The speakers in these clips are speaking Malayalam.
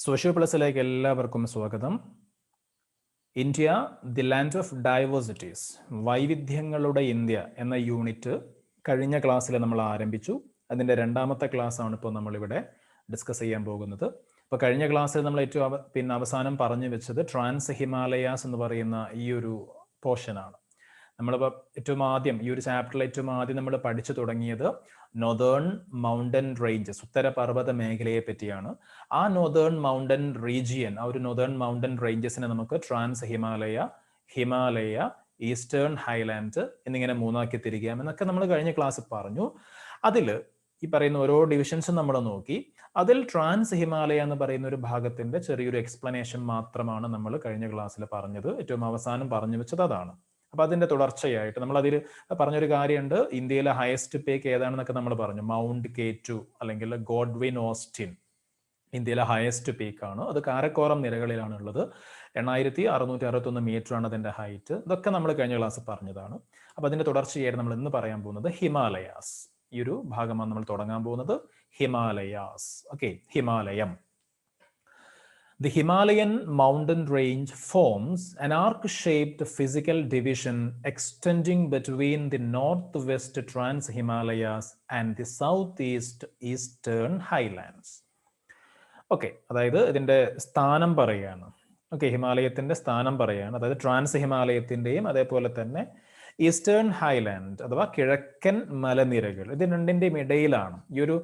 സോഷ്യോ പ്ലസിലേക്ക് എല്ലാവർക്കും സ്വാഗതം. India the land of diversities വൈവിധ്യങ്ങളുടെ India എന്ന യൂണിറ്റ് കഴിഞ്ഞ ക്ലാസ്സിൽ നമ്മൾ ആരംഭിച്ചു. അതിന്റെ രണ്ടാമത്തെ ക്ലാസ് ആണ് ഇപ്പോൾ നമ്മളിവിടെ ഡിസ്കസ് ചെയ്യാൻ പോകുന്നത്. അപ്പോൾ കഴിഞ്ഞ ക്ലാസ്സിൽ നമ്മൾ ഏറ്റവും പിന്നെ അവസാനം പറഞ്ഞു വെച്ചത് ട്രാൻസ് ഹിമാലയാസ് എന്ന് പറയുന്ന ഈ ഒരു പോർഷനാണ്. നമ്മളിപ്പോൾ ഏറ്റവും ആദ്യം ഈ ഒരു ചാപ്റ്ററിൽ ഏറ്റവും ആദ്യം നമ്മൾ പഠിച്ചു തുടങ്ങിയത് നൊതേൺ മൗണ്ടൻ റേഞ്ചസ് ഉത്തര ഉത്തരപർവത മേഖലയെ പറ്റിയാണ്. ആ നോതേൺ മൗണ്ടൻ റീജിയൻ ആ ഒരു നോതേൺ മൗണ്ടൻ റേഞ്ചസിനെ നമുക്ക് trans Himalaya Himalaya eastern highland എന്നിങ്ങനെ മൂന്നാക്കി തിരികാം എന്നൊക്കെ നമ്മൾ കഴിഞ്ഞ ക്ലാസ്സിൽ പറഞ്ഞു. അതിൽ ഈ പറയുന്ന ഓരോ ഡിവിഷൻസും നമ്മൾ നോക്കി. അതിൽ ട്രാൻസ് ഹിമാലയ എന്ന് പറയുന്ന ഒരു ഭാഗത്തിന്റെ ചെറിയൊരു എക്സ്പ്ലനേഷൻ മാത്രമാണ് നമ്മൾ കഴിഞ്ഞ ക്ലാസ്സിൽ പറഞ്ഞത്. ഏറ്റവും അവസാനം പറഞ്ഞു വെച്ചത് അതാണ്. അപ്പൊ അതിന്റെ തുടർച്ചയായിട്ട് നമ്മൾ അതിൽ പറഞ്ഞൊരു കാര്യമുണ്ട് ഇന്ത്യയിലെ ഹയസ്റ്റ് പേക്ക് ഏതാണെന്നൊക്കെ നമ്മൾ പറഞ്ഞു. മൗണ്ട് കെ ടു അല്ലെങ്കിൽ ഗോഡ്വിൻ ഓസ്റ്റിൻ ഇന്ത്യയിലെ ഹയസ്റ്റ് ആണ് അത് കാരക്കോറം നിരകളിലാണ് ഉള്ളത് എണ്ണായിരത്തി അറുന്നൂറ്റി അറുപത്തൊന്ന് മീറ്റർ ആണ് അതിന്റെ ഹൈറ്റ് ഇതൊക്കെ നമ്മൾ കഴിഞ്ഞ ക്ലാസ് പറഞ്ഞതാണ്. അപ്പൊ അതിന്റെ തുടർച്ചയായിട്ട് നമ്മൾ ഇന്ന് പറയാൻ പോകുന്നത് ഹിമാലയാസ്. ഈ ഒരു ഭാഗമാണ് നമ്മൾ തുടങ്ങാൻ പോകുന്നത്. Himalayas. Okay Himalayam. The Himalayan mountain range forms an arc-shaped physical division extending between the northwest Trans-Himalayas and the southeast eastern highlands. Okay അതായത് ഇതിന്റെ സ്ഥാനം പറയുകയാണ് ഓക്കെ ഹിമാലയത്തിന്റെ സ്ഥാനം പറയുകയാണ് അതായത് ട്രാൻസ് ഹിമാലയത്തിന്റെയും അതേപോലെ തന്നെ ഈസ്റ്റേൺ ഹൈലാൻഡ് അഥവാ കിഴക്കൻ മലനിരകൾ ഇത് രണ്ടിന്റെയും ഇടയിലാണ് ഈ ഒരു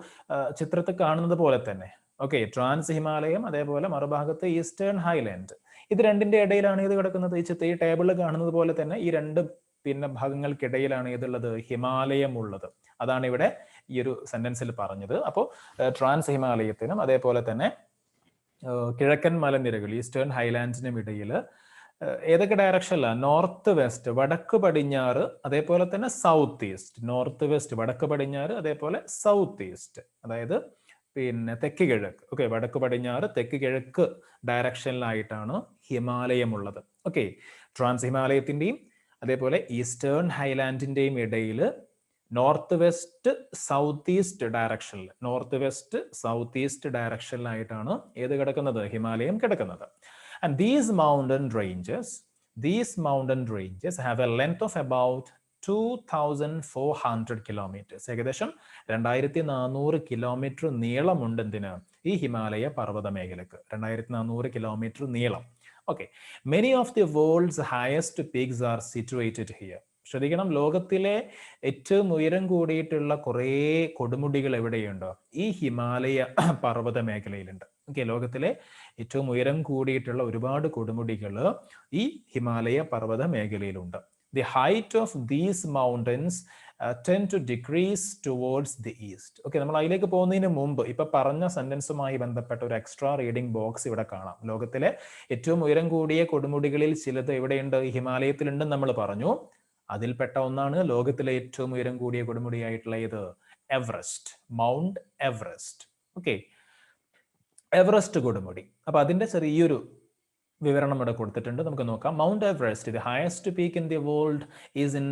ചിത്രത്തിൽ കാണുന്നത് പോലെ തന്നെ ഓക്കെ ട്രാൻസ് ഹിമാലയം അതേപോലെ മറുഭാഗത്ത് ഈസ്റ്റേൺ ഹൈലാൻഡ്. ഇത് രണ്ടിന്റെ ഇടയിലാണ് ഇത് കിടക്കുന്നത്. ഈ ടേബിളിൽ കാണുന്നത് പോലെ തന്നെ ഈ രണ്ട് പിന്നെ ഭാഗങ്ങൾക്കിടയിലാണ് ഇതുള്ളത് ഹിമാലയം ഉള്ളത് അതാണ് ഇവിടെ ഈ ഒരു സെന്റൻസിൽ പറഞ്ഞത്. അപ്പോൾ ട്രാൻസ് ഹിമാലയത്തിനും അതേപോലെ തന്നെ കിഴക്കൻ മലനിരകൾ ഈസ്റ്റേൺ ഹൈലാൻഡ്സിനും ഇടയിൽ ഏതൊക്കെ ഡയറക്ഷനിലാണ് നോർത്ത് വെസ്റ്റ് വടക്ക് പടിഞ്ഞാറ് അതേപോലെ തന്നെ സൗത്ത് ഈസ്റ്റ് നോർത്ത് വെസ്റ്റ് വടക്ക് പടിഞ്ഞാറ് അതേപോലെ സൗത്ത് ഈസ്റ്റ് അതായത് പിന്നെ തെക്ക് കിഴക്ക്. ഓക്കെ വടക്ക് പടിഞ്ഞാറ് തെക്ക് കിഴക്ക് ഡയറക്ഷനിലായിട്ടാണ് ഹിമാലയം ഉള്ളത് ഓക്കെ ട്രാൻസ് ഹിമാലയത്തിന്റെയും അതേപോലെ ഈസ്റ്റേൺ ഹൈലാൻഡിന്റെയും ഇടയിൽ നോർത്ത് വെസ്റ്റ് സൗത്ത് ഈസ്റ്റ് ഡയറക്ഷനിൽ നോർത്ത് വെസ്റ്റ് സൗത്ത് ഈസ്റ്റ് ഡയറക്ഷനിലായിട്ടാണ് ഏത് കിടക്കുന്നത്? ഹിമാലയം കിടക്കുന്നത്. And these mountain ranges these mountain ranges have a length of about two thousand four hundred kilometres ഏകദേശം രണ്ടായിരത്തി നാനൂറ് കിലോമീറ്റർ നീളമുണ്ട് എന്തിന്? ഈ ഹിമാലയ പർവത മേഖലക്ക് രണ്ടായിരത്തി നാനൂറ് കിലോമീറ്റർ നീളം. Okay many of the world's highest peaks are situated here ശ്രദ്ധിക്കണം ലോകത്തിലെ ഏറ്റവും ഉയരം കൂടിയിട്ടുള്ള കുറേ കൊടുമുടികൾ എവിടെയുണ്ടോ? ഈ ഹിമാലയ പർവത മേഖലയിലുണ്ട് ഓക്കെ ലോകത്തിലെ ഏറ്റവും ഉയരം കൂടിയിട്ടുള്ള ഒരുപാട് കൊടുമുടികൾ ഈ ഹിമാലയ പർവത മേഖലയിലുണ്ട് the height of these mountains tend to decrease towards the east okay നമ്മൾ അതിലേക്ക് പോകുന്നതിന് മുമ്പ് ഇപ്പൊ പറഞ്ഞ സെന്റൻസുമായി ബന്ധപ്പെട്ട ഒരു എക്സ്ട്രാ റീഡിംഗ് ബോക്സ് ഇവിടെ കാണാം. ലോകത്തിലെ ഏറ്റവും ഉയരം കൂടിയ കൊടുമുടികളിൽ ചിലത് എവിടെയുണ്ട്? ഹിമാലയത്തിലുണ്ടെന്ന് നമ്മൾ പറഞ്ഞു. അതിൽപ്പെട്ട ഒന്നാണ് ലോകത്തിലെ ഏറ്റവും ഉയരം കൂടിയ കൊടുമുടിയായിട്ടുള്ള ഇത് Everest mount Everest. Okay Everest കൊടുമുടി. അപ്പൊ അതിന്റെ ചെറിയൊരു വിവരണം ഇവിടെ കൊടുത്തിട്ടുണ്ട്. നമുക്ക് നോക്കാം. Mount Everest the highest peak in the world is in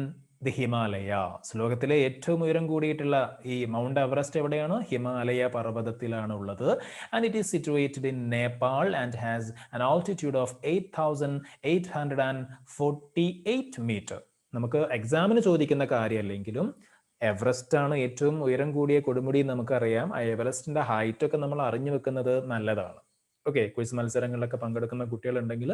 the Himalaya ലോകത്തിലെ ഏറ്റവും ഉയരം കൂടിയിട്ടുള്ള ഈ മൗണ്ട് എവറസ്റ്റ് എവിടെയാണ്? ഹിമാലയ പർവതത്തിലാണ് ഉള്ളത്. And it is situated in Nepal and has an altitude of eight thousand eight hundred and forty eight metre നമുക്ക് എക്സാമിന് ചോദിക്കുന്ന കാര്യമല്ലെങ്കിലും എവറസ്റ്റ് ആണ് ഏറ്റവും ഉയരം കൂടിയ കൊടുമുടി നമുക്കറിയാം. എവറസ്റ്റിന്റെ ഹൈറ്റ് ഒക്കെ നമ്മൾ അറിഞ്ഞു വെക്കുന്നത് നല്ലതാണ്. ഓക്കെ ക്വിസ് മത്സരങ്ങളിലൊക്കെ പങ്കെടുക്കുന്ന കുട്ടികളുണ്ടെങ്കിൽ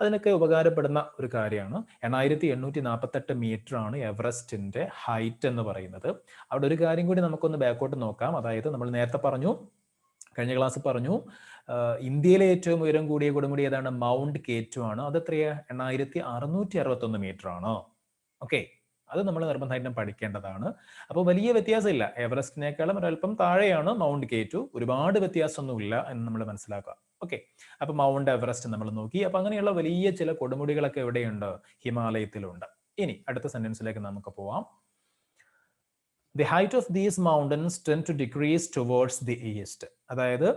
അതിനൊക്കെ ഉപകാരപ്പെടുന്ന ഒരു കാര്യമാണ്. എണ്ണായിരത്തി എണ്ണൂറ്റി നാൽപ്പത്തെട്ട് മീറ്റർ ആണ് എവറസ്റ്റിന്റെ ഹൈറ്റ് എന്ന് പറയുന്നത്. അവിടെ ഒരു കാര്യം കൂടി നമുക്കൊന്ന് ബാക്കോട്ട് നോക്കാം. അതായത് നമ്മൾ നേരത്തെ പറഞ്ഞു കഴിഞ്ഞ ക്ലാസ് പറഞ്ഞു ഇന്ത്യയിലെ ഏറ്റവും ഉയരം കൂടിയ കൊടുമുടി ഏതാണ്? മൗണ്ട് കേറ്റു ആണ്. അത് എത്രയാ എണ്ണായിരത്തി അറുന്നൂറ്റി അറുപത്തൊന്ന് മീറ്റർ ആണ്. ഓക്കെ. അത് നമ്മൾ നിർബന്ധമായിട്ടും പഠിക്കേണ്ടതാണ്. അപ്പോൾ വലിയ വ്യത്യാസമില്ല. എവറസ്റ്റിനേക്കാളും ഒരല്പം താഴെയാണ് മൗണ്ട് കെ ടു. ഒരുപാട് വ്യത്യാസമൊന്നുമില്ല എന്ന് നമ്മൾ മനസ്സിലാക്കുക. ഓക്കെ. അപ്പൊ മൗണ്ട് എവറസ്റ്റ് നമ്മൾ നോക്കി. അപ്പൊ അങ്ങനെയുള്ള വലിയ ചില കൊടുമുടികളൊക്കെ എവിടെയുണ്ട്? ഹിമാലയത്തിലുണ്ട്. ഇനി അടുത്ത സെന്റൻസിലേക്ക് നമുക്ക് പോവാം. The height of these mountains tend to decrease towards the east അതായത്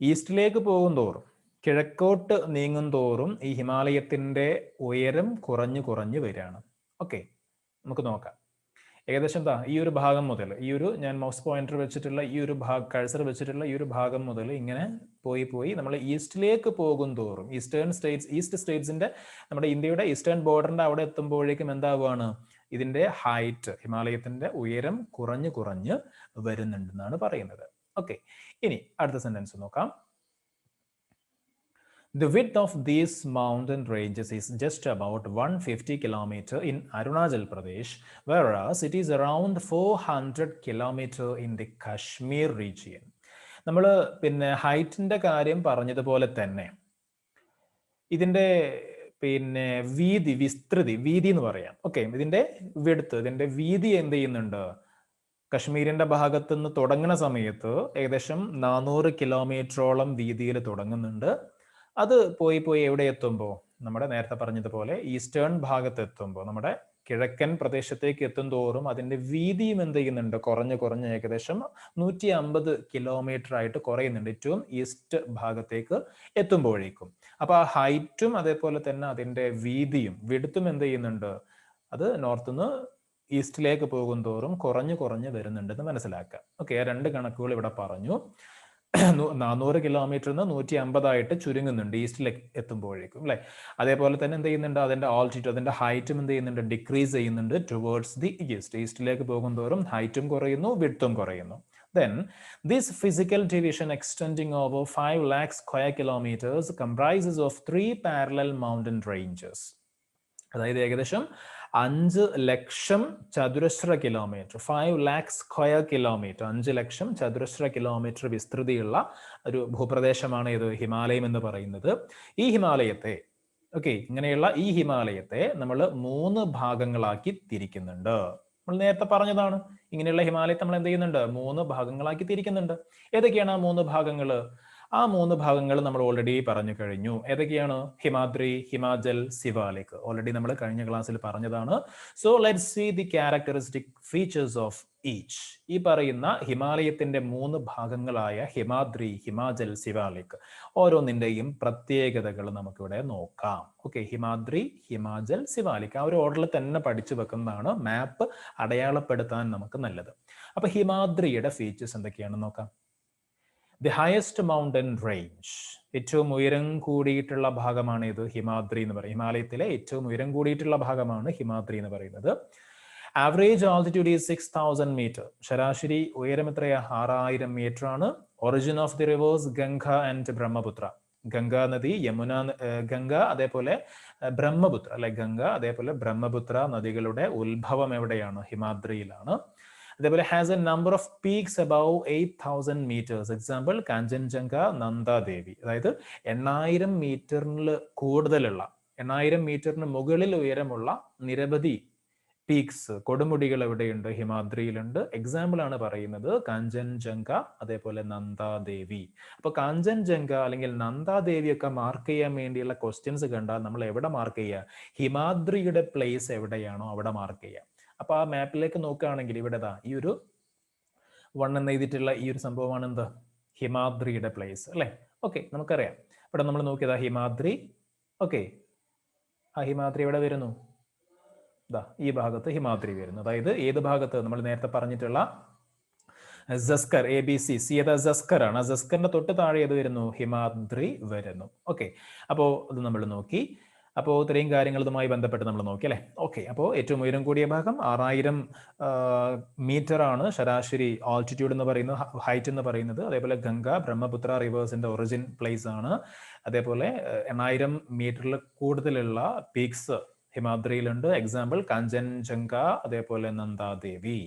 ഈസ്റ്റിലേക്ക് പോകും തോറും കിഴക്കോട്ട് നീങ്ങും തോറും ഈ ഹിമാലയത്തിന്റെ ഉയരം കുറഞ്ഞു കുറഞ്ഞു വരികയാണ്. ഓക്കെ. നമുക്ക് നോക്കാം. ഏകദേശം എന്താ? ഈ ഒരു ഭാഗം മുതൽ ഈ ഒരു ഞാൻ മൗസ് പോയിന്റർ വെച്ചിട്ടുള്ള ഈ ഒരു ഭാഗം കഴ്സർ വെച്ചിട്ടുള്ള ഈ ഒരു ഭാഗം മുതൽ ഇങ്ങനെ പോയി പോയി നമ്മൾ ഈസ്റ്റിലേക്ക് പോകും തോറും ഈസ്റ്റേൺ സ്റ്റേറ്റ്സ് ഈസ്റ്റ് സ്റ്റേറ്റ്സിന്റെ നമ്മുടെ ഇന്ത്യയുടെ ഈസ്റ്റേൺ ബോർഡറിന്റെ അവിടെ എത്തുമ്പോഴേക്കും എന്താവുകയാണ് ഇതിന്റെ ഹൈറ്റ് ഹിമാലയത്തിന്റെ ഉയരം കുറഞ്ഞു കുറഞ്ഞ് വരുന്നുണ്ടെന്നാണ് പറയുന്നത്. ഓക്കെ ഇനി അടുത്ത സെന്റൻസ് നോക്കാം. The width of these mountain ranges is just about 150 kilometer in Arunachal Pradesh, whereas it is around 400 kilometer in the Kashmir region. നമ്മൾ പിന്നെ ഹൈറ്റിന്റെ കാര്യം പറഞ്ഞതുപോലെ തന്നെ ഇതിന്റെ പിന്നെ വീതി വിസ്തൃതി വീതി എന്ന് പറയാം. ഓക്കെ ഇതിന്റെ വെടുത്ത് ഇതിന്റെ വീതി എന്ത് ചെയ്യുന്നുണ്ട്? കശ്മീരിന്റെ ഭാഗത്തുനിന്ന് തുടങ്ങുന്ന സമയത്ത് ഏകദേശം നാനൂറ് കിലോമീറ്ററോളം വീതിയിൽ തുടങ്ങുന്നുണ്ട്. അത് പോയി പോയി എവിടെ എത്തുമ്പോൾ നമ്മുടെ നേരത്തെ പറഞ്ഞതുപോലെ ഈസ്റ്റേൺ ഭാഗത്ത് എത്തുമ്പോൾ നമ്മുടെ കിഴക്കൻ പ്രദേശത്തേക്ക് എത്തും തോറും അതിന്റെ വീതിയും എന്ത് ചെയ്യുന്നുണ്ട്? കുറഞ്ഞ് കുറഞ്ഞ് ഏകദേശം നൂറ്റി അമ്പത് കിലോമീറ്റർ ആയിട്ട് കുറയുന്നുണ്ട്. ഏറ്റവും ഈസ്റ്റ് ഭാഗത്തേക്ക് എത്തുമ്പോഴേക്കും. അപ്പൊ ആ ഹൈറ്റും അതേപോലെ തന്നെ അതിന്റെ വീതിയും വിടുത്തും എന്ത് ചെയ്യുന്നുണ്ട്? അത് നോർത്ത് നിന്ന് ഈസ്റ്റിലേക്ക് പോകും തോറും കുറഞ്ഞു കുറഞ്ഞ് വരുന്നുണ്ടെന്ന് മനസ്സിലാക്കാം. ഓക്കെ രണ്ട് കണക്കുകൾ ഇവിടെ പറഞ്ഞു. നാനൂറ് കിലോമീറ്ററിൽ നിന്ന് നൂറ്റി അമ്പതായിട്ട് ചുരുങ്ങുന്നുണ്ട് ഈസ്റ്റിൽ എത്തുമ്പോഴേക്കും അല്ലെ? അതേപോലെ തന്നെ എന്ത് ചെയ്യുന്നുണ്ട്? അതിന്റെ ആൾട്ടിറ്റ്യൂഡ് അതിന്റെ ഹൈറ്റും എന്ത് ചെയ്യുന്നുണ്ട്? ഡിക്രീസ് ചെയ്യുന്നുണ്ട് ടുവേർഡ്സ് ദി ഈസ്റ്റ് ഈസ്റ്റിലേക്ക് പോകും തോറും ഹൈറ്റും കുറയുന്നു വിഡ്ത്തും കുറയുന്നു. Then this physical division extending over five lakhs square kilometres comprises of three parallel mountain ranges അതായത് ഏകദേശം അഞ്ച് ലക്ഷം ചതുരശ്ര kilometre five lakh square kilometre അഞ്ച് ലക്ഷം ചതുരശ്ര കിലോമീറ്റർ വിസ്തൃതിയുള്ള ഒരു ഭൂപ്രദേശമാണ് ഇത് ഹിമാലയം എന്ന് പറയുന്നത്. ഈ ഹിമാലയത്തെ ഓക്കെ ഇങ്ങനെയുള്ള ഈ ഹിമാലയത്തെ നമ്മൾ മൂന്ന് ഭാഗങ്ങളാക്കി തിരിക്കുന്നുണ്ട്. നമ്മൾ നേരത്തെ പറഞ്ഞതാണ് ഇങ്ങനെയുള്ള ഹിമാലയത്തെ നമ്മൾ എന്ത് ചെയ്യുന്നുണ്ട്? മൂന്ന് ഭാഗങ്ങളാക്കി തിരിക്കുന്നുണ്ട്. ഏതൊക്കെയാണ് ആ മൂന്ന് ഭാഗങ്ങൾ ആ മൂന്ന് ഭാഗങ്ങൾ നമ്മൾ ഓൾറെഡി പറഞ്ഞു കഴിഞ്ഞു. ഏതൊക്കെയാണ്? ഹിമാദ്രി ഹിമാചൽ സിവാലിക് ഓൾറെഡി നമ്മൾ കഴിഞ്ഞ ക്ലാസ്സിൽ പറഞ്ഞതാണ്. So let see the characteristic features of each ഈ പറയുന്ന ഹിമാലയത്തിന്റെ മൂന്ന് ഭാഗങ്ങളായ ഹിമാദ്രി ഹിമാചൽ സിവാലിക് ഓരോന്നിന്റെയും പ്രത്യേകതകൾ നമുക്കിവിടെ നോക്കാം. ഓക്കെ ഹിമാദ്രി ഹിമാചൽ സിവാലിക് ആ ഒരു ഓർഡറിൽ തന്നെ പഠിച്ചു വെക്കുന്നതാണ് മാപ്പ് അടയാളപ്പെടുത്താൻ നമുക്ക് നല്ലത്. അപ്പൊ ഹിമാദ്രിയുടെ ഫീച്ചേഴ്സ് എന്തൊക്കെയാണെന്ന് നോക്കാം. ദി ഹയസ്റ്റ് മൗണ്ടൻ റേഞ്ച് ഏറ്റവും ഉയരം കൂടിയിട്ടുള്ള ഭാഗമാണ് ഇത് ഹിമാദ്രി എന്ന് പറയുന്നത് ഹിമാലയത്തിലെ ഏറ്റവും ഉയരം കൂടിയിട്ടുള്ള ഭാഗമാണ് ഹിമാദ്രി എന്ന് പറയുന്നത്. Average altitude is six thousand metre ശരാശരി ഉയരം എത്രയാ? ആറായിരം മീറ്റർ ആണ്. Origin of the rivers Ganga and Brahmaputra Ganga നദി യമുന ഗംഗ അതേപോലെ ബ്രഹ്മപുത്ര. അല്ലെ ഗംഗ അതേപോലെ ബ്രഹ്മപുത്ര നദികളുടെ ഉത്ഭവം എവിടെയാണ്? ഹിമാദ്രിയിലാണ്. അതേപോലെ has a number of peaks above eight thousand metres example Kanchenjunga Nanda Devi അതായത് എണ്ണായിരം മീറ്ററിൽ കൂടുതലുള്ള എണ്ണായിരം മീറ്ററിന് മുകളിൽ ഉയരമുള്ള നിരവധി പീക്സ് കൊടുമുടികൾ എവിടെയുണ്ട്? ഹിമാദ്രിയിലുണ്ട്. എക്സാമ്പിൾ ആണ് പറയുന്നത് കാഞ്ചൻജംഗ അതേപോലെ നന്ദാദേവി അപ്പൊ കാഞ്ചൻജംഗ അല്ലെങ്കിൽ നന്ദാദേവി ഒക്കെ മാർക്ക് ചെയ്യാൻ വേണ്ടിയുള്ള ക്വസ്റ്റ്യൻസ് കണ്ടാൽ നമ്മൾ എവിടെ മാർക്ക് ചെയ്യുക? ഹിമാദ്രിയുടെ പ്ലേസ് എവിടെയാണോ അവിടെ മാർക്ക് ചെയ്യുക. അപ്പൊ ആ മാപ്പിലേക്ക് നോക്കുകയാണെങ്കിൽ ഇവിടെ ദാ ഈ ഒരു വൺ എന്ന് എഴുതിയിട്ടുള്ള ഈ ഒരു സംഭവമാണ് എന്ത്? ഹിമാദ്രിയുടെ പ്ലേസ് അല്ലെ? ഓക്കെ നമുക്കറിയാം. ഇവിടെ നമ്മൾ നോക്കിയതാ ഹിമാദ്രി. ഓക്കെ ആ ഹിമാദ്രി എവിടെ വരുന്നു? ദാ ഈ ഭാഗത്ത് ഹിമാദ്രി വരുന്നു. അതായത് ഏത് ഭാഗത്ത്? നമ്മൾ നേരത്തെ പറഞ്ഞിട്ടുള്ള Zanskar A B C C ഏതാ ജസ്കർ ആണ്. ആ ജസ്കറിന്റെ തൊട്ട് താഴെ ഏത് വരുന്നു? ഹിമാദ്രി വരുന്നു. ഓക്കെ അപ്പോൾ അത് നമ്മൾ നോക്കി. അപ്പോൾ ഇത്രയും കാര്യങ്ങളുമായി ബന്ധപ്പെട്ട് നമ്മൾ നോക്കി അല്ലേ? ഓക്കെ അപ്പോൾ ഏറ്റവും ഉയരം കൂടിയ ഭാഗം ആറായിരം മീറ്റർ ആണ് ശരാശരി ആൾട്ടിറ്റ്യൂഡ് എന്ന് പറയുന്നത് ഹൈറ്റ് എന്ന് പറയുന്നത്. അതേപോലെ ഗംഗ ബ്രഹ്മപുത്ര റിവേഴ്സിന്റെ ഒറിജിൻ പ്ലേസ് ആണ്. അതേപോലെ എണ്ണായിരം മീറ്ററിൽ കൂടുതലുള്ള പീക്സ് ഹിമാദ്രിയിലുണ്ട്. എക്സാമ്പിൾ കാഞ്ചൻജംഗ അതേപോലെ നന്ദാദേവി.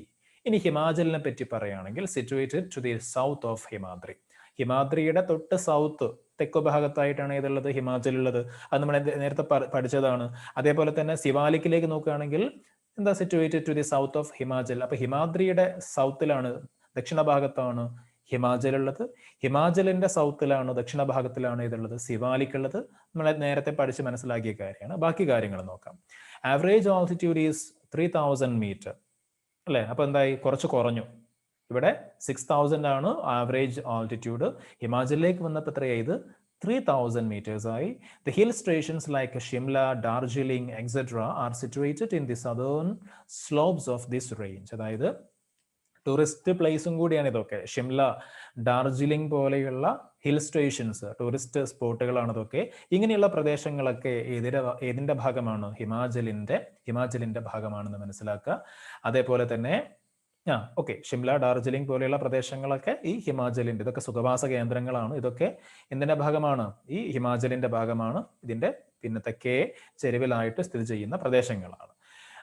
ഇനി ഹിമാചലിനെ പറ്റി പറയുകയാണെങ്കിൽ situated to the south of Himadri. ഹിമാദ്രിയുടെ തൊട്ട് സൗത്ത് തെക്കു ഭാഗത്തായിട്ടാണ് ഏതുള്ളത്? ഹിമാചലുള്ളത് അത് നമ്മൾ നേരത്തെ പഠിച്ചതാണ്. അതേപോലെ തന്നെ സിവാലിക്കിലേക്ക് നോക്കുകയാണെങ്കിൽ എന്താ situated to the south of Himachal? അപ്പൊ ഹിമാദ്രിയുടെ സൗത്തിലാണ് ദക്ഷിണ ഭാഗത്താണ് ഹിമാചൽ ഉള്ളത് ഹിമാചലിന്റെ സൗത്തിലാണ് ദക്ഷിണ ഭാഗത്തിലാണ് ഇതുള്ളത് സിവാലിക്കുള്ളത് നമ്മൾ നേരത്തെ പഠിച്ച് മനസ്സിലാക്കിയ കാര്യമാണ്. ബാക്കി കാര്യങ്ങൾ നോക്കാം. Average altitude is three thousand metre അല്ലേ? അപ്പൊ എന്തായി? കുറച്ച് കുറഞ്ഞു. ഇവിടെ സിക്സ് തൗസൻഡ് ആണ് ആവറേജ് ആൾട്ടിറ്റ്യൂഡ് ഹിമാചലിലേക്ക് വന്നപ്പോൾ എത്രയായി? ഇത് 3000 thousand മീറ്റേഴ്സായി the hill stations like Shimla Darjeeling etcetera are situated in the southern slopes of this range അതായത് ടൂറിസ്റ്റ് പ്ലേസും കൂടിയാണ് ഇതൊക്കെ. ഷിംല ഡാർജിലിംഗ് പോലെയുള്ള ഹിൽ സ്റ്റേഷൻസ് ടൂറിസ്റ്റ് സ്പോട്ടുകളാണ് ഇതൊക്കെ. ഇങ്ങനെയുള്ള പ്രദേശങ്ങളൊക്കെ ഏതിന്റെ ഏതിന്റെ ഭാഗമാണ്? ഹിമാചലിന്റെ ഹിമാചലിന്റെ ഭാഗമാണെന്ന് മനസ്സിലാക്കുക. അതേപോലെ തന്നെ ആ ഓക്കെ. ഷിംല ഡാർജിലിംഗ് പോലെയുള്ള പ്രദേശങ്ങളൊക്കെ ഈ ഹിമാചലിന്റെ ഇതൊക്കെ സുഖവാസ കേന്ദ്രങ്ങളാണ്. ഇതൊക്കെ എന്തിന്റെ ഭാഗമാണ്? ഈ ഹിമാചലിന്റെ ഭാഗമാണ്. ഇതിന്റെ പിന്നെ തെക്കേ ചെരുവിലായിട്ട് സ്ഥിതി ചെയ്യുന്ന പ്രദേശങ്ങളാണ്.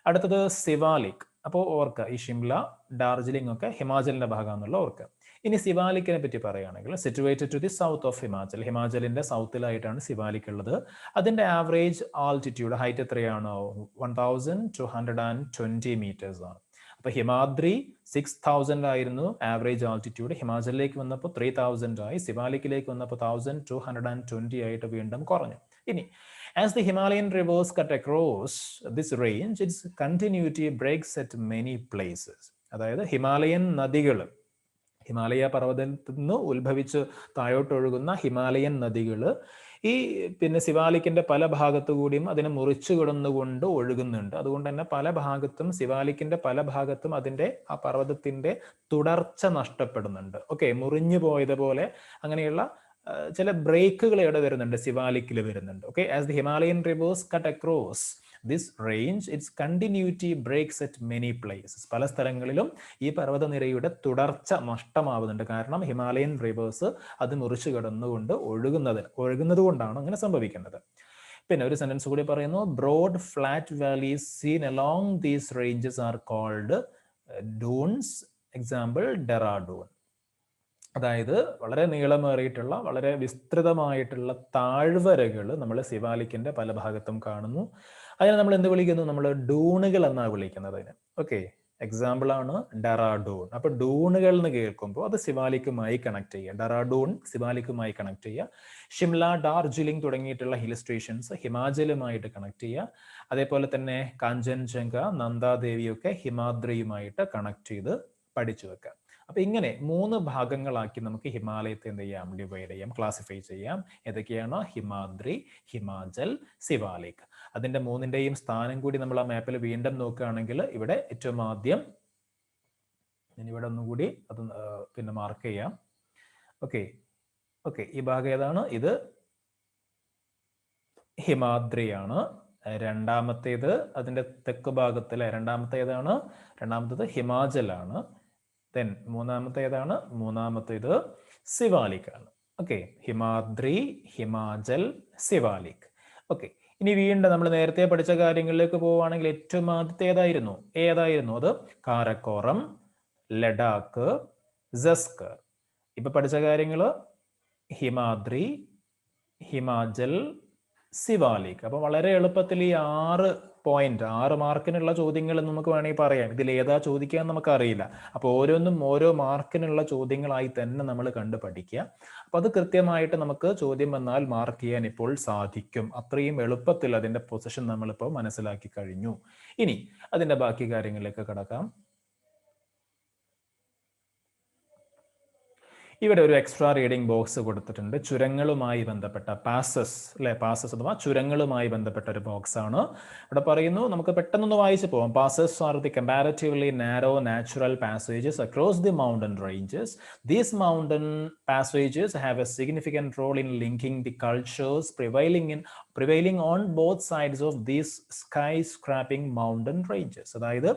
അടുത്തത് സിവാലിക്. അപ്പോൾ ഓർക്കുക ഈ ഷിംല ഡാർജിലിംഗ് ഒക്കെ ഹിമാചലിന്റെ ഭാഗമാണെന്നുള്ള ഓർക്കുക. ഇനി സിവാലിക്കിനെ പറ്റി പറയുകയാണെങ്കിൽ situated to the south of Himachal. ഹിമാചലിന്റെ സൗത്തിലായിട്ടാണ് സിവാലിക് ഉള്ളത്. അതിന്റെ ആവറേജ് ആൾട്ടിറ്റ്യൂഡ് ഹൈറ്റ് എത്രയാണ്? One thousand two hundred and twenty metres ആണ്. അപ്പൊ ഹിമാദ്രി സിക്സ് തൗസൻഡ് ആയിരുന്നു ആവറേജ് ആൾട്ടിറ്റ്യൂഡ് ഹിമാചലിലേക്ക് വന്നപ്പോൾ ത്രീ തൗസൻഡ് ആയി. സിവാലിക്കിലേക്ക് വന്നപ്പോൾ thousand two hundred and twenty ആയിട്ട് വീണ്ടും കുറഞ്ഞു. ഇനി as the Himalayan rivers cut across this range its continuity breaks at many places അതായത് ഹിമാലയൻ നദികൾ ഹിമാലയ പർവതത്തിൽ നിന്ന് ഉത്ഭവിച്ച് താഴോട്ടൊഴുകുന്ന ഹിമാലയൻ നദികൾ ഈ പിന്നെ ശിവാലിക്കിന്റെ പല ഭാഗത്തു കൂടിയും അതിനെ മുറിച്ചു കിടന്നുകൊണ്ട് ഒഴുകുന്നുണ്ട്. അതുകൊണ്ട് തന്നെ പല ഭാഗത്തും ശിവാലിക്കിന്റെ പല ഭാഗത്തും അതിന്റെ ആ പർവതത്തിന്റെ തുടർച്ച നഷ്ടപ്പെടുന്നുണ്ട്. ഓക്കെ മുറിഞ്ഞു പോയതുപോലെ അങ്ങനെയുള്ള ചില ബ്രേക്കുകൾ ഇവിടെ വരുന്നുണ്ട് ശിവാലിക്കിൽ വരുന്നുണ്ട്. Okay as the Himalayan rivers cut across this range its continuity breaks at many places പല സ്ഥലങ്ങളിലും ഈ പർവതനിരയുടെ തുടർച്ച നഷ്ടമാവുന്നുണ്ട്. കാരണം ഹിമാലയൻ റിവേഴ്സ് അത് മുറിച്ചു കിടന്നുകൊണ്ട് ഒഴുകുന്നത് ഒഴുകുന്നത് കൊണ്ടാണ് അങ്ങനെ സംഭവിക്കുന്നത്. പിന്നെ ഒരു സെന്റൻസ് കൂടി പറയുന്നു broad flat valleys seen along these ranges are called duns example Dehradun അതായത് വളരെ നീളമേറിയിട്ടുള്ള വളരെ വിസ്തൃതമായിട്ടുള്ള താഴ്വരകൾ നമ്മൾ ശിവാലിക്കിന്റെ പല ഭാഗത്തും കാണുന്നു. അതിനെ നമ്മൾ എന്ത് വിളിക്കുന്നു? നമ്മൾ ഡൂണുകൾ എന്നാണ് വിളിക്കുന്നത് അതിന്. ഓക്കെ എക്സാമ്പിൾ ആണ് ഡറാഡൂൺ. അപ്പൊ ഡൂണുകൾ എന്ന് കേൾക്കുമ്പോൾ അത് സിവാലിക്കുമായി കണക്ട് ചെയ്യുക. ഡറാഡൂൺ സിവാലിക്കുമായി കണക്ട് ചെയ്യുക. ഷിംല ഡാർജിലിംഗ് തുടങ്ങിയിട്ടുള്ള ഹിൽ സ്റ്റേഷൻസ് ഹിമാചലുമായിട്ട് കണക്ട് ചെയ്യുക. അതേപോലെ തന്നെ കാഞ്ചൻജംഗ നന്ദാദേവിയൊക്കെ ഹിമാദ്രിയുമായിട്ട് കണക്ട് ചെയ്ത് പഠിച്ചു വെക്കുക. അപ്പൊ ഇങ്ങനെ മൂന്ന് ഭാഗങ്ങളാക്കി നമുക്ക് ഹിമാലയത്തെ എന്ത് ചെയ്യാം? ഡിവൈഡ് ചെയ്യാം ക്ലാസിഫൈ ചെയ്യാം. ഏതൊക്കെയാണ്? ഹിമാദ്രി ഹിമാചൽ സിവാലിക്. അതിന്റെ മൂന്നിന്റെയും സ്ഥാനം കൂടി നമ്മൾ ആ മാപ്പിൽ വീണ്ടും നോക്കുകയാണെങ്കിൽ ഇവിടെ ഏറ്റവും ആദ്യം ഞാൻ ഇവിടെ ഒന്നുകൂടി അത് പിന്നെ മാർക്ക് ചെയ്യാം. ഓക്കെ ഓക്കെ ഈ ഭാഗം ഏതാണ്? ഇത് ഹിമാദ്രിയാണ്. രണ്ടാമത്തേത് അതിന്റെ തെക്ക് ഭാഗത്തിലെ രണ്ടാമത്തെ ഏതാണ് രണ്ടാമത്തേത് ഹിമാചലാണ്. ദെൻ മൂന്നാമത്തെ ഏതാണ് മൂന്നാമത്തേത് സിവാലിക് ആണ് ഓക്കെ ഹിമാദ്രി ഹിമാചൽ സിവാലിക് ഓക്കെ ഇനി വീണ്ടും നമ്മൾ നേരത്തെ പഠിച്ച കാര്യങ്ങളിലേക്ക് പോവുകയാണെങ്കിൽ ഏറ്റവും ആദ്യത്തെ ഏതായിരുന്നു? ഏതായിരുന്നു? അത് കാരക്കോറം ലഡാക്ക് ജസ്കർ ഇപ്പൊ പഠിച്ച കാര്യങ്ങൾ ഹിമാദ്രി ഹിമാചൽ സിവാലിക്. അപ്പൊ വളരെ എളുപ്പത്തിൽ ഈ ആറ് പോയിന്റ് ആറ് മാർക്കിനുള്ള ചോദ്യങ്ങൾ എന്ന് നമുക്ക് വേണമെങ്കിൽ പറയാം. ഇതിൽ ഏതാ ചോദിക്കുക നമുക്ക് അറിയില്ല അപ്പൊ ഓരോന്നും ഓരോ മാർക്കിനുള്ള ചോദ്യങ്ങളായി തന്നെ നമ്മൾ കണ്ട് പഠിക്കുക. അപ്പൊ അത് കൃത്യമായിട്ട് നമുക്ക് ചോദ്യം വന്നാൽ മാർക്ക് ചെയ്യാൻ ഇപ്പോൾ സാധിക്കും. അത്രയും എളുപ്പത്തിൽ അതിന്റെ പൊസിഷൻ നമ്മളിപ്പോൾ മനസ്സിലാക്കി കഴിഞ്ഞു. ഇനി അതിന്റെ ബാക്കി കാര്യങ്ങളിലേക്ക് കടക്കാം. ഇവിടെ ഒരു എക്സ്ട്രാ റീഡിംഗ് ബോക്സ് കൊടുത്തിട്ടുണ്ട്. ചുരങ്ങളുമായി ബന്ധപ്പെട്ട പാസസ് അല്ലെ പാസസ് അഥവാ ചുരങ്ങളുമായി ബന്ധപ്പെട്ട ഒരു ബോക്സ് ആണ്. ഇവിടെ പറയുന്നു നമുക്ക് പെട്ടെന്നൊന്ന് വായിച്ചു പോവാം. Passes are the comparatively narrow natural passages across the mountain ranges these mountain passages have a significant role in linking the cultures prevailing in prevailing on both sides of these sky scraping mountain ranges അതായത്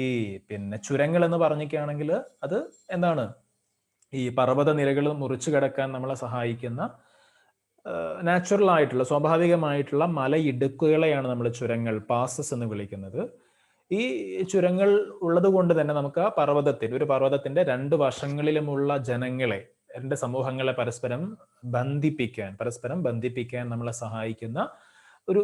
ഈ പിന്നെ ചുരങ്ങൾ എന്ന് പറഞ്ഞിരിക്കുകയാണെങ്കിൽ അത് എന്താണ്? ഈ പർവത നിരകൾ മുറിച്ചു കിടക്കാൻ നമ്മളെ സഹായിക്കുന്ന നാച്ചുറൽ ആയിട്ടുള്ള സ്വാഭാവികമായിട്ടുള്ള മലയിടുക്കുകളെയാണ് നമ്മൾ ചുരങ്ങൾ പാസസ് എന്ന് വിളിക്കുന്നത്. ഈ ചുരങ്ങൾ ഉള്ളത് കൊണ്ട് തന്നെ നമുക്ക് ആ പർവതത്തിൽ ഒരു പർവതത്തിന്റെ രണ്ട് വശങ്ങളിലുമുള്ള ജനങ്ങളെ രണ്ട് സമൂഹങ്ങളെ പരസ്പരം ബന്ധിപ്പിക്കാൻ പരസ്പരം ബന്ധിപ്പിക്കാൻ നമ്മളെ സഹായിക്കുന്ന ഒരു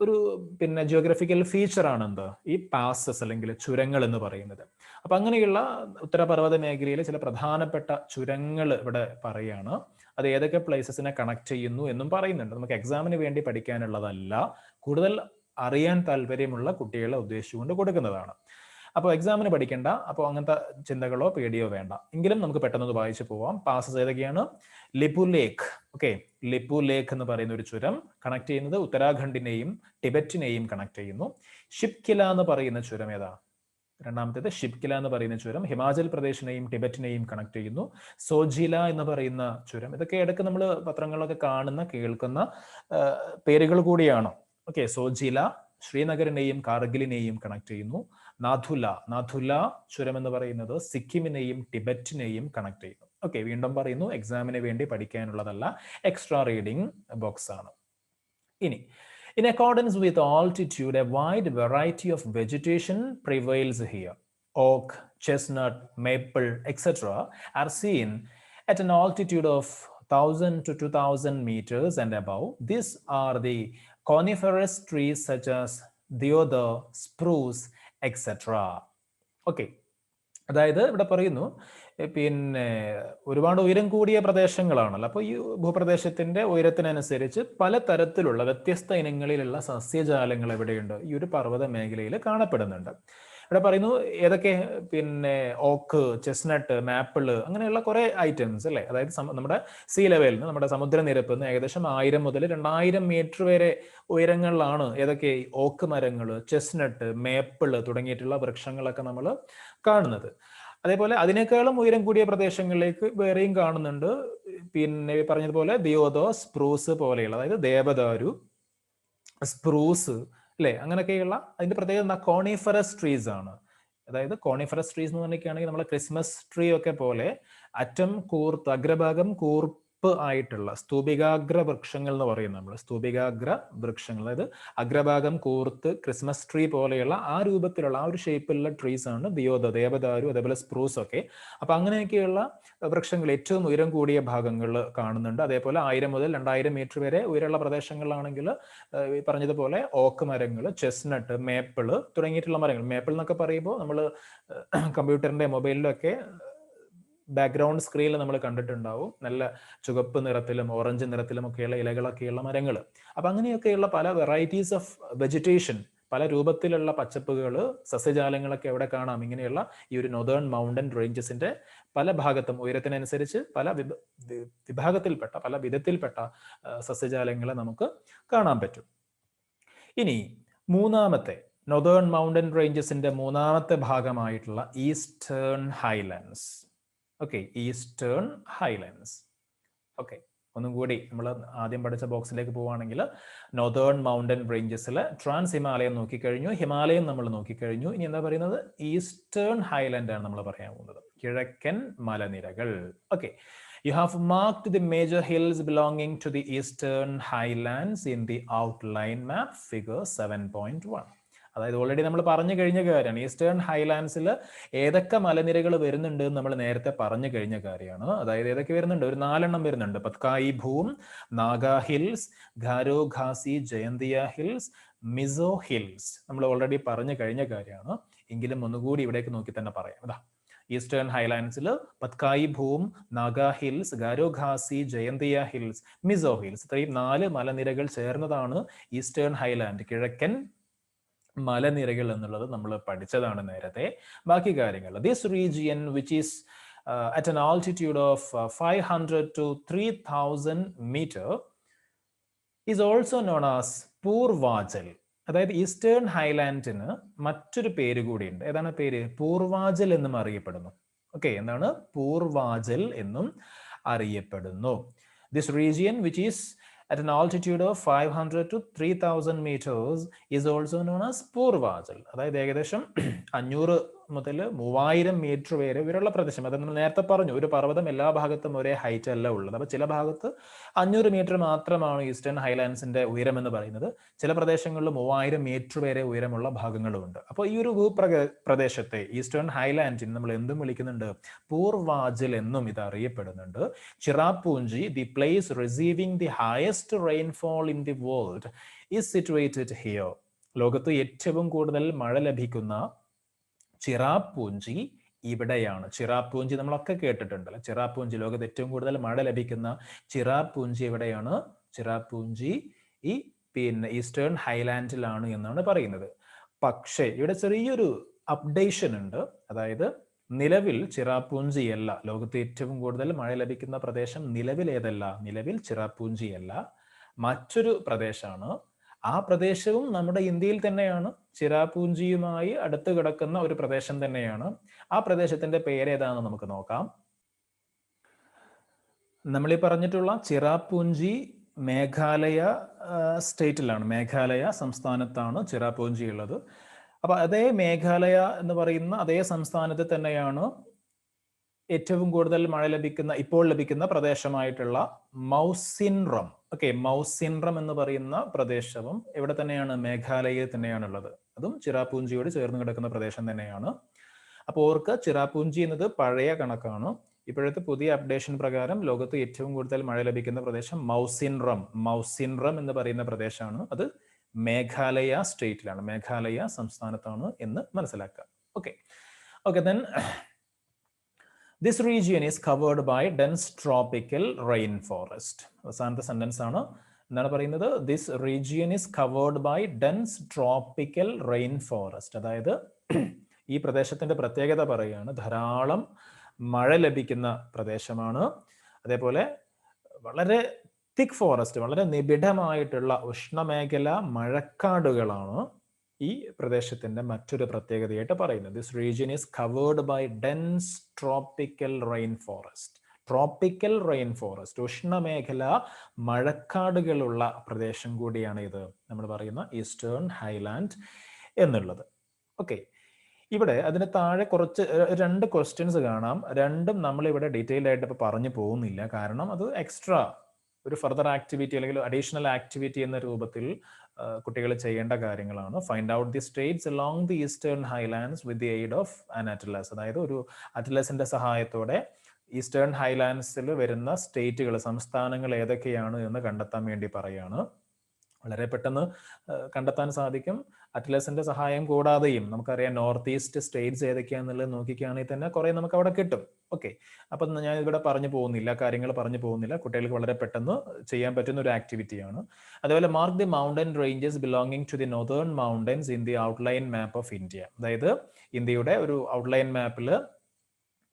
ഒരു പിന്നെ ജിയോഗ്രഫിക്കൽ ആണ് എന്ത്? ഈ പാസസ് അല്ലെങ്കിൽ ചുരങ്ങൾ എന്ന് പറയുന്നത്. അപ്പൊ അങ്ങനെയുള്ള ഉത്തരപർവത മേഖലയിലെ ചില പ്രധാനപ്പെട്ട ചുരങ്ങൾ ഇവിടെ പറയാണ്. അത് ഏതൊക്കെ പ്ലേസസിനെ കണക്ട് ചെയ്യുന്നു എന്നും പറയുന്നുണ്ട്. നമുക്ക് എക്സാമിന് വേണ്ടി പഠിക്കാനുള്ളതല്ല കൂടുതൽ അറിയാൻ താല്പര്യമുള്ള കുട്ടികളെ ഉദ്ദേശിച്ചുകൊണ്ട് കൊടുക്കുന്നതാണ്. അപ്പോൾ എക്സാമിന് പഠിക്കേണ്ട അപ്പോൾ അങ്ങനത്തെ ചിന്തകളോ പേടിയോ വേണ്ട. എങ്കിലും നമുക്ക് പെട്ടെന്ന് വായിച്ചു പോവാം. പാസസ് ഏതൊക്കെയാണ്? ലിപു ലേക്ക് ഓക്കെ ലിപ്പു ലേക്ക് എന്ന് പറയുന്ന ഒരു ചുരം കണക്ട് ചെയ്യുന്നത് ഉത്തരാഖണ്ഡിനെയും ടിബറ്റിനെയും കണക്ട് ചെയ്യുന്നു. ഷിപ്കില എന്ന് പറയുന്ന ചുരം ഏതാ? രണ്ടാമത്തേത് ഷിപ്കില എന്ന് പറയുന്ന ചുരം ഹിമാചൽ പ്രദേശിനെയും ടിബറ്റിനെയും കണക്ട് ചെയ്യുന്നു. സോജില എന്ന് പറയുന്ന ചുരം ഇതൊക്കെ ഇടയ്ക്ക് നമ്മൾ പത്രങ്ങളിലൊക്കെ കാണുന്ന കേൾക്കുന്ന പേരുകൾ കൂടിയാണ്. ഓക്കെ സോജില ശ്രീനഗറിനെയും കാർഗിലിനെയും കണക്ട് ചെയ്യുന്നു. നാഥുല നാഥുല ചുരം എന്ന് പറയുന്നത് സിക്കിമിനെയും ടിബറ്റിനെയും കണക്ട് ചെയ്യുന്നു. ഓക്കെ വീണ്ടും പറയുന്നു എക്സാമിന് വേണ്ടി പഠിക്കാനുള്ളതല്ല എക്സ്ട്രാ റീഡിംഗ് ബോക്സ് ആണ്. ഇനി in accordance with altitude a wide variety of vegetation prevails here oak chestnut maple etcetera are seen at an altitude of thousand to two thousand metres and above this are the coniferous trees such as deodar spruce etcetera okay അതായത് ഇവിടെ പറയുന്നു പിന്നെ ഒരുപാട് ഉയരം കൂടിയ പ്രദേശങ്ങളാണല്ലോ. അപ്പോൾ ഈ ഭൂപ്രദേശത്തിന്റെ ഉയരത്തിനനുസരിച്ച് പല തരത്തിലുള്ള വ്യത്യസ്ത ഇനങ്ങളിലുള്ള സസ്യജാലങ്ങൾ എവിടെയുണ്ട്? ഈ ഒരു പർവത മേഖലയിൽ കാണപ്പെടുന്നുണ്ട്. ഇവിടെ പറയുന്നു ഏതൊക്കെ? പിന്നെ ഓക്ക് ചെസ്നട്ട് മാപ്പിൾ അങ്ങനെയുള്ള കുറെ ഐറ്റംസ് അല്ലേ? അതായത് നമ്മുടെ സീ ലെവലിൽ നിന്ന് നമ്മുടെ സമുദ്രനിരപ്പിൽ നിന്ന് ഏകദേശം ആയിരം മുതൽ രണ്ടായിരം മീറ്റർ വരെ ഉയരങ്ങളിലാണ് ഏതൊക്കെ ഓക്ക് മരങ്ങൾ ചെസ്നട്ട് മേപ്പിൾ തുടങ്ങിയിട്ടുള്ള വൃക്ഷങ്ങളൊക്കെ നമ്മൾ കാണുന്നത്. അതേപോലെ അതിനേക്കാളും ഉയരം കൂടിയ പ്രദേശങ്ങളിലേക്ക് വേറെയും കാണുന്നുണ്ട്. പിന്നെ പറഞ്ഞതുപോലെ ദിയോദോ സ്പ്രൂസ് പോലെയുള്ള അതായത് ദേവദാരു സ്പ്രൂസ് അല്ലെ? അങ്ങനെയൊക്കെയുള്ള അതിന്റെ പ്രത്യേകത കോണിഫറസ് ട്രീസ് ആണ്. അതായത് കോണിഫറസ് ട്രീസ് എന്ന് പറഞ്ഞിരിക്കുകയാണെങ്കിൽ നമ്മൾ ക്രിസ്മസ് ട്രീ ഒക്കെ പോലെ അറ്റം കൂർത്ത് അഗ്രഭാഗം കൂർപ്പ് ആയിട്ടുള്ള സ്തൂപികാഗ്ര വൃക്ഷങ്ങൾ എന്ന് പറയും നമ്മൾ സ്തൂപികാഗ്ര വൃക്ഷങ്ങൾ. അതായത് അഗ്രഭാഗം കൂർത്ത് ക്രിസ്മസ് ട്രീ പോലെയുള്ള ആ രൂപത്തിലുള്ള ആ ഒരു ഷേപ്പിലുള്ള ട്രീസ് ആണ് ദിയോദ ദേവദാരു അതേപോലെ സ്പ്രൂസ് ഒക്കെ. അപ്പൊ അങ്ങനെയൊക്കെയുള്ള വൃക്ഷങ്ങൾ ഏറ്റവും ഉയരം കൂടിയ ഭാഗങ്ങൾ കാണുന്നുണ്ട്. അതേപോലെ ആയിരം മുതൽ രണ്ടായിരം മീറ്റർ വരെ ഉയരമുള്ള പ്രദേശങ്ങളിലാണെങ്കിൽ പറഞ്ഞതുപോലെ ഓക്ക് മരങ്ങൾ ചെസ്നട്ട് മേപ്പിൾ തുടങ്ങിയിട്ടുള്ള മരങ്ങൾ. മേപ്പിൾ എന്നൊക്കെ പറയുമ്പോൾ നമ്മൾ കമ്പ്യൂട്ടറിന്റെ മൊബൈലിലൊക്കെ ബാക്ക്ഗ്രൗണ്ട് സ്ക്രീനിൽ നമ്മൾ കണ്ടിട്ടുണ്ടാവും. നല്ല ചുവപ്പ് നിറത്തിലും ഓറഞ്ച് നിറത്തിലും ഒക്കെയുള്ള ഇലകളൊക്കെയുള്ള മരങ്ങൾ അപ്പൊ അങ്ങനെയൊക്കെയുള്ള പല വെറൈറ്റീസ് ഓഫ് വെജിറ്റേഷൻ പല രൂപത്തിലുള്ള പച്ചപ്പുകൾ സസ്യജാലങ്ങളൊക്കെ എവിടെ കാണാം? ഇങ്ങനെയുള്ള ഈ ഒരു നൊതേൺ മൗണ്ടൻ റേഞ്ചസിന്റെ പല ഭാഗത്തും ഉയരത്തിനനുസരിച്ച് പല വിഭാഗത്തിൽപ്പെട്ട പല വിധത്തിൽപ്പെട്ട സസ്യജാലങ്ങളെ നമുക്ക് കാണാൻ പറ്റും. ഇനി മൂന്നാമത്തെ നൊതേൺ മൗണ്ടൻ റേഞ്ചസിന്റെ മൂന്നാമത്തെ ഭാഗമായിട്ടുള്ള eastern highlands okay eastern highlands okay ഒന്നും കൂടി നമ്മൾ ആദ്യം പഠിച്ച ബോക്സിലേക്ക് പോവുകയാണെങ്കിൽ നോർത്തേൺ മൗണ്ടൻ റേഞ്ചസിൽ ട്രാൻസ് ഹിമാലയം നോക്കിക്കഴിഞ്ഞു ഹിമാലയം നമ്മൾ നോക്കിക്കഴിഞ്ഞു. ഇനി എന്താ പറയുന്നത്? ഈസ്റ്റേൺ ഹൈലൻഡ് ആണ് നമ്മൾ പറയാൻ പോകുന്നത്. കിഴക്കൻ മലനിരകൾ. Okay you have marked the major hills belonging to the eastern highlands in the outline map figure seven point one അതായത് ഓൾറെഡി നമ്മൾ പറഞ്ഞു കഴിഞ്ഞ കാര്യമാണ്. ഈസ്റ്റേൺ ഹൈലാൻഡ്സിൽ ഏതൊക്കെ മലനിരകൾ വരുന്നുണ്ട് എന്ന് നമ്മൾ നേരത്തെ പറഞ്ഞു കഴിഞ്ഞ കാര്യമാണ്. അതായത് ഏതൊക്കെ വരുന്നുണ്ട്? ഒരു നാലെണ്ണം വരുന്നുണ്ട്. Patkai Bum Naga hills Garo Khasi Jaintia hills Mizo hills. നമ്മൾ ഓൾറെഡി പറഞ്ഞു കഴിഞ്ഞ കാര്യമാണ്. എങ്കിലും ഒന്നുകൂടി ഇവിടേക്ക് നോക്കി തന്നെ പറയാം. അതാ eastern ഹൈലാൻഡ്സിൽ Patkai Bum Naga hills Garo Khasi Jaintia hills Mizo hills. ഇത്രയും നാല് മലനിരകൾ ചേർന്നതാണ് ഈസ്റ്റേൺ ഹൈലാൻഡ് കിഴക്കൻ മലനിരകൾ എന്നുള്ളത് നമ്മൾ പഠിച്ചതാണ് നേരത്തെ. ബാക്കി കാര്യങ്ങൾ. This region which is at an altitude of five hundred to three thousand metre is also known as Purvachal അതായത് ഈസ്റ്റേൺ ഹൈലാൻഡിന് മറ്റൊരു പേര് കൂടിയുണ്ട്. ഏതാണ് പേര്? പൂർവാചൽ എന്നും അറിയപ്പെടുന്നു. ഓക്കെ എന്താണ്? പൂർവാചൽ എന്നും അറിയപ്പെടുന്നു. This region which is at an altitude of 500 to 3000 meters is also known as Purvachal അതായത് ഏകദേശം അഞ്ഞൂറ് മുതൽ മൂവായിരം മീറ്റർ വരെ ഉയരമുള്ള പ്രദേശം. അത് നമ്മൾ നേരത്തെ പറഞ്ഞു ഒരു പർവതം എല്ലാ ഭാഗത്തും ഒരേ ഹൈറ്റ് അല്ല ഉള്ളത്. അപ്പൊ ചില ഭാഗത്ത് അഞ്ഞൂറ് മീറ്റർ മാത്രമാണ് ഈസ്റ്റേൺ ഹൈലാൻഡ്സിന്റെ ഉയരം എന്ന് പറയുന്നത്. ചില പ്രദേശങ്ങളിൽ മൂവായിരം മീറ്റർ വരെ ഉയരമുള്ള ഭാഗങ്ങളുമുണ്ട് അപ്പോൾ ഈ ഒരു ഭൂപ്രക പ്രദേശത്തെ ഈസ്റ്റേൺ ഹൈലാൻഡിന് നമ്മൾ എന്തും വിളിക്കുന്നുണ്ട്? പൂർവാജൽ എന്നും ഇത് അറിയപ്പെടുന്നുണ്ട്. Cherrapunji the place receiving the highest rainfall in the world is situated here ലോകത്ത് ഏറ്റവും കൂടുതൽ മഴ ലഭിക്കുന്ന ചിറാപ്പൂഞ്ചി ഇവിടെയാണ്. ചിറാപ്പൂഞ്ചി നമ്മളൊക്കെ കേട്ടിട്ടുണ്ടല്ലോ. ചിറാപ്പൂഞ്ചി ലോകത്ത് ഏറ്റവും കൂടുതൽ മഴ ലഭിക്കുന്ന ചിറാപ്പൂഞ്ചി എവിടെയാണ്? ചിറാപ്പൂഞ്ചി ഈ പിന്നെ ഈസ്റ്റേൺ ഹൈലാൻഡിലാണ് എന്നാണ് പറയുന്നത്. പക്ഷേ ഇവിടെ ചെറിയൊരു അപ്ഡേഷൻ ഉണ്ട്. അതായത് നിലവിൽ ചിറാപ്പൂഞ്ചിയല്ല ലോകത്ത് ഏറ്റവും കൂടുതൽ മഴ ലഭിക്കുന്ന പ്രദേശം നിലവിൽ ഏതല്ല നിലവിൽ ചിറാപ്പൂഞ്ചിയല്ല മറ്റൊരു പ്രദേശമാണ് ആ പ്രദേശവും നമ്മുടെ ഇന്ത്യയിൽ തന്നെയാണ്. ചിരാപൂഞ്ചിയുമായി അടുത്ത് കിടക്കുന്ന ഒരു പ്രദേശം തന്നെയാണ്. ആ പ്രദേശത്തിന്റെ പേര് ഏതാണെന്ന് നമുക്ക് നോക്കാം. നമ്മൾ ഈ പറഞ്ഞിട്ടുള്ള ചിറാപൂഞ്ചി മേഘാലയ സ്റ്റേറ്റിലാണ്. മേഘാലയ സംസ്ഥാനത്താണ് ചിറാപൂഞ്ചി ഉള്ളത് അപ്പൊ അതേ മേഘാലയ എന്ന് പറയുന്ന അതേ സംസ്ഥാനത്ത് തന്നെയാണ് ഏറ്റവും കൂടുതൽ മഴ ലഭിക്കുന്ന ഇപ്പോൾ ലഭിക്കുന്ന പ്രദേശമായിട്ടുള്ള മൗസിൻറം ഓക്കെ മൗസിൻറം എന്ന് പറയുന്ന പ്രദേശവും ഇവിടെ തന്നെയാണ്? മേഘാലയയിൽ തന്നെയാണുള്ളത്. അതും ചിറാപൂഞ്ചിയോട് ചേർന്ന് കിടക്കുന്ന പ്രദേശം തന്നെയാണ്. അപ്പോൾ ഓർക്ക് ചിറാപൂഞ്ചി എന്നത് പഴയ കണക്കാണ്. ഇപ്പോഴത്തെ പുതിയ അപ്ഡേഷൻ പ്രകാരം ലോകത്ത് ഏറ്റവും കൂടുതൽ മഴ ലഭിക്കുന്ന പ്രദേശം മൗസിൻറം മൗസിൻറം എന്ന് പറയുന്ന പ്രദേശമാണ്. അത് മേഘാലയ സ്റ്റേറ്റിലാണ് മേഘാലയ സംസ്ഥാനത്താണ് എന്ന് മനസ്സിലാക്കുക okay okay then this region is covered by dense tropical rain forest അവസാനത്തെ സെന്റൻസ് ആണ്. എന്താണ് പറയുന്നത്? This region is covered by dense tropical rain forest അതായത് ഈ പ്രദേശത്തിന്റെ പ്രത്യേകത പറയുകയാണ്. ധാരാളം മഴ ലഭിക്കുന്ന പ്രദേശമാണ്. അതേപോലെ വളരെ തിക് ഫോറസ്റ്റ് വളരെ നിബിഡമായിട്ടുള്ള ഉഷ്ണമേഖല മഴക്കാടുകളാണ്. ഈ പ്രദേശത്തിന്റെ മറ്റൊരു പ്രത്യേകതയായിട്ട് പറയുന്നത് this region is covered by dense tropical rain forest tropical rain forest ഉഷ്ണമേഖല മഴക്കാടുകളുള്ള പ്രദേശം കൂടിയാണ് ഇത്. നമ്മൾ പറയുന്ന ഈസ്റ്റേൺ ഹൈലാൻഡ് എന്നുള്ളത്. ഓക്കെ ഇവിടെ അതിന് താഴെ കുറച്ച് രണ്ട് ക്വസ്റ്റ്യൻസ് കാണാം. രണ്ടും നമ്മൾ ഇവിടെ ഡീറ്റെയിൽ ആയിട്ട് ഇപ്പോൾ പറഞ്ഞു പോകുന്നില്ല. കാരണം അത് എക്സ്ട്രാ ഒരു ഫർദർ ആക്ടിവിറ്റി അല്ലെങ്കിൽ അഡീഷണൽ ആക്ടിവിറ്റി എന്ന രൂപത്തിൽ കുട്ടികൾ ചെയ്യേണ്ട കാര്യങ്ങളാണ്. Find out the states along the eastern highlands with the aid of an atlas അതായത് ഒരു അറ്റ്ലസിന്റെ സഹായത്തോടെ ഈസ്റ്റേൺ ഹൈലാൻഡ്സിൽ വരുന്ന സ്റ്റേറ്റുകൾ സംസ്ഥാനങ്ങൾ ഏതൊക്കെയാണ് എന്ന് കണ്ടെത്താൻ വേണ്ടി പറയാണ്. വളരെ പെട്ടെന്ന് കണ്ടെത്താൻ സാധിക്കും. അറ്റ്ലസിന്റെ സഹായം കൂടാതെയും നമുക്കറിയാം നോർത്ത് ഈസ്റ്റ് സ്റ്റേറ്റ്സ് ഏതൊക്കെയാണെന്നുള്ളത് നോക്കിക്കുകയാണെങ്കിൽ തന്നെ കുറെ നമുക്ക് അവിടെ കിട്ടും. ഓക്കെ. അപ്പം ഞാൻ ഇവിടെ പറഞ്ഞു പോകുന്നില്ല കാര്യങ്ങൾ പറഞ്ഞു പോകുന്നില്ല. കുട്ടികൾക്ക് വളരെ പെട്ടെന്ന് ചെയ്യാൻ പറ്റുന്ന ഒരു ആക്ടിവിറ്റിയാണ്. അതേപോലെ mark the mountain ranges belonging to the northern mountains in the outline map of India അതായത് ഇന്ത്യയുടെ ഒരു ഔട്ട്ലൈൻ മാപ്പിൽ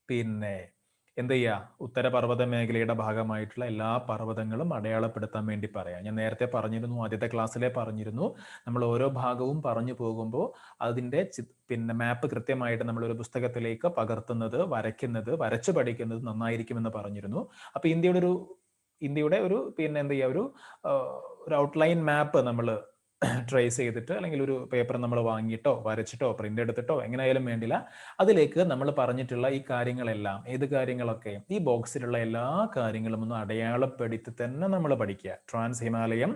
പിന്നെ എന്ത് ചെയ്യുക ഉത്തരപർവത മേഖലയുടെ ഭാഗമായിട്ടുള്ള എല്ലാ പർവതങ്ങളും അടയാളപ്പെടുത്താൻ വേണ്ടി പറയാം. ഞാൻ നേരത്തെ പറഞ്ഞിരുന്നു ആദ്യത്തെ ക്ലാസ്സിലെ പറഞ്ഞിരുന്നു. നമ്മൾ ഓരോ ഭാഗവും പറഞ്ഞു പോകുമ്പോൾ അതിന്റെ പിന്നെ മാപ്പ് കൃത്യമായിട്ട് നമ്മൾ ഒരു പുസ്തകത്തിലേക്ക് പകർത്തുന്നത് വരയ്ക്കുന്നത് വരച്ചു പഠിക്കുന്നത് നന്നായിരിക്കുമെന്ന് പറഞ്ഞിരുന്നു. അപ്പൊ ഇന്ത്യയുടെ ഒരു ഇന്ത്യയുടെ ഒരു പിന്നെ എന്ത് ചെയ്യുക ഒരു ഔട്ട്ലൈൻ മാപ്പ് നമ്മൾ ട്രേസ് ചെയ്തിട്ട് അല്ലെങ്കിൽ ഒരു പേപ്പർ നമ്മൾ വാങ്ങിയിട്ടോ വരച്ചിട്ടോ പ്രിന്റ് എടുത്തിട്ടോ എങ്ങനെയായാലും വേണ്ടില്ല. അതിലേക്ക് നമ്മൾ പറഞ്ഞിട്ടുള്ള ഈ കാര്യങ്ങളെല്ലാം ഏത് കാര്യങ്ങളൊക്കെ ഈ ബോക്സിലുള്ള എല്ലാ കാര്യങ്ങളും ഒന്ന് അടയാളപ്പെടുത്തി തന്നെ നമ്മൾ പഠിക്കുക. ട്രാൻസ് ഹിമാലയം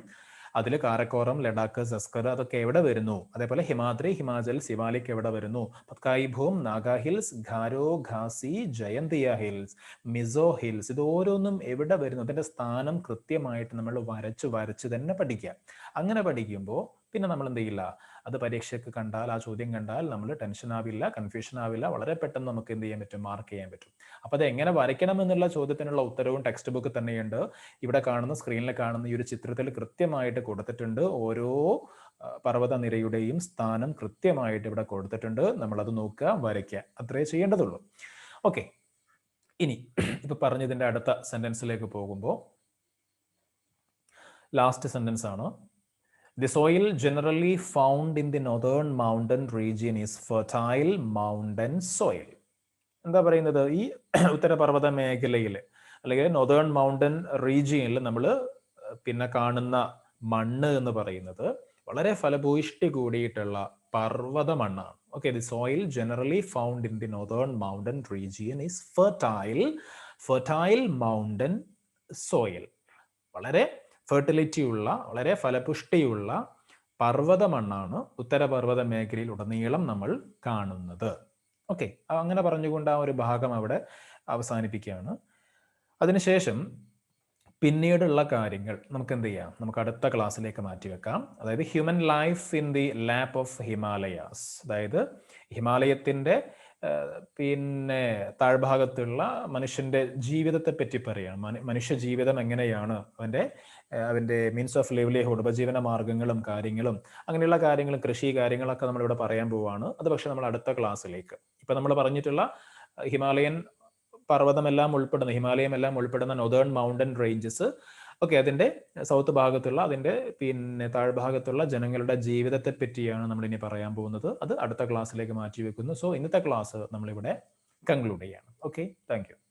അതിൽ കാരക്കോറം ലഡാക്ക് സസ്കർ അതൊക്കെ എവിടെ വരുന്നു? അതേപോലെ ഹിമാദ്രി ഹിമാചൽ സിവാലിക് എവിടെ വരുന്നു? Patkai Naga hills Garo Khasi Jaintia hills Mizo hills ഇത് ഓരോന്നും എവിടെ വരുന്നു? അതിന്റെ സ്ഥാനം കൃത്യമായിട്ട് നമ്മൾ വരച്ച് വരച്ച് തന്നെ പഠിക്കുക. അങ്ങനെ പഠിക്കുമ്പോൾ പിന്നെ നമ്മൾ എന്ത് ചെയ്യില്ല? അത് പരീക്ഷയ്ക്ക് കണ്ടാൽ ആ ചോദ്യം കണ്ടാൽ നമ്മൾ ടെൻഷൻ ആവില്ല കൺഫ്യൂഷൻ ആവില്ല വളരെ പെട്ടെന്ന് നമുക്ക് എന്ത് ചെയ്യാൻ പറ്റും? മാർക്ക് ചെയ്യാൻ പറ്റും. അപ്പോൾ അത് എങ്ങനെ വരയ്ക്കണം എന്നുള്ള ചോദ്യത്തിനുള്ള ഉത്തരവും ടെക്സ്റ്റ് ബുക്ക് തന്നെയുണ്ട്. ഇവിടെ കാണുന്ന സ്ക്രീനിൽ കാണുന്ന ഈ ഒരു ചിത്രത്തിൽ കൃത്യമായിട്ട് കൊടുത്തിട്ടുണ്ട്. ഓരോ പർവത നിരയുടെയും സ്ഥാനം കൃത്യമായിട്ട് ഇവിടെ കൊടുത്തിട്ടുണ്ട്. നമ്മളത് നോക്കുക വരയ്ക്കുക. അത്രേ ചെയ്യേണ്ടതുള്ളൂ. ഓക്കെ ഇനി ഇപ്പൊ പറഞ്ഞതിന്റെ അടുത്ത സെന്റൻസിലേക്ക് പോകുമ്പോൾ ലാസ്റ്റ് സെന്റൻസ് ആണ്. The soil generally found in the northern mountain region is fertile mountain soil. എന്താ പറയുന്നത്? ഈ ഉത്തരപർവത മേഖലയിൽ അല്ലെങ്കിൽ നോതേൺ മൗണ്ടൻ റീജിയനിൽ നമ്മൾ പിന്നെ കാണുന്ന മണ്ണ് എന്ന് പറയുന്നത് വളരെ ഫലഭൂയിഷ്ടി കൂടിയിട്ടുള്ള പർവത മണ്ണാണ്. Okay the soil generally found in the northern mountain region is fertile fertile mountain soil വളരെ ഫെർട്ടിലിറ്റി ഉള്ള വളരെ ഫലപുഷ്ടിയുള്ള പർവത മണ്ണാണ് ഉത്തരപർവത മേഖലയിൽ ഉടനീളം നമ്മൾ കാണുന്നത്. ഓക്കെ അങ്ങനെ പറഞ്ഞുകൊണ്ട് ആ ഒരു ഭാഗം അവിടെ അവസാനിപ്പിക്കുകയാണ്. അതിനുശേഷം പിന്നീടുള്ള കാര്യങ്ങൾ നമുക്ക് എന്ത് ചെയ്യാം? നമുക്ക് അടുത്ത ക്ലാസ്സിലേക്ക് മാറ്റിവെക്കാം അതായത് human life in the lap of Himalayas അതായത് ഹിമാലയത്തിന്റെ പിന്നെ താഴ്ഭാഗത്തുള്ള മനുഷ്യന്റെ ജീവിതത്തെ പറ്റി പറയുകയാണ്. മനുഷ്യ ജീവിതം എങ്ങനെയാണ്? അവന്റെ അവന്റെ മീൻസ് ഓഫ് ലിവ്ലിഹുഡ് ഉപജീവന മാർഗങ്ങളും കാര്യങ്ങളും അങ്ങനെയുള്ള കാര്യങ്ങളും കൃഷി കാര്യങ്ങളൊക്കെ നമ്മളിവിടെ പറയാൻ പോവാണ്. അത് പക്ഷെ നമ്മൾ അടുത്ത ക്ലാസ്സിലേക്ക്. ഇപ്പൊ നമ്മൾ പറഞ്ഞിട്ടുള്ള ഹിമാലയൻ പർവതമെല്ലാം ഉൾപ്പെടുന്ന ഹിമാലയം എല്ലാം ഉൾപ്പെടുന്ന നൊതേൺ മൗണ്ടൻ റേഞ്ചസ് ഓക്കെ അതിന്റെ സൗത്ത് ഭാഗത്തുള്ള അതിന്റെ പിന്നെ താഴ്ഭാഗത്തുള്ള ജനങ്ങളുടെ ജീവിതത്തെ പറ്റിയാണ് നമ്മൾ ഇനി പറയാൻ പോകുന്നത്. അത് അടുത്ത ക്ലാസ്സിലേക്ക് മാറ്റി വെക്കുന്നു. സോ ഇന്നത്തെ ക്ലാസ് നമ്മളിവിടെ കൺക്ലൂഡ് ചെയ്യാണ്. Okay thank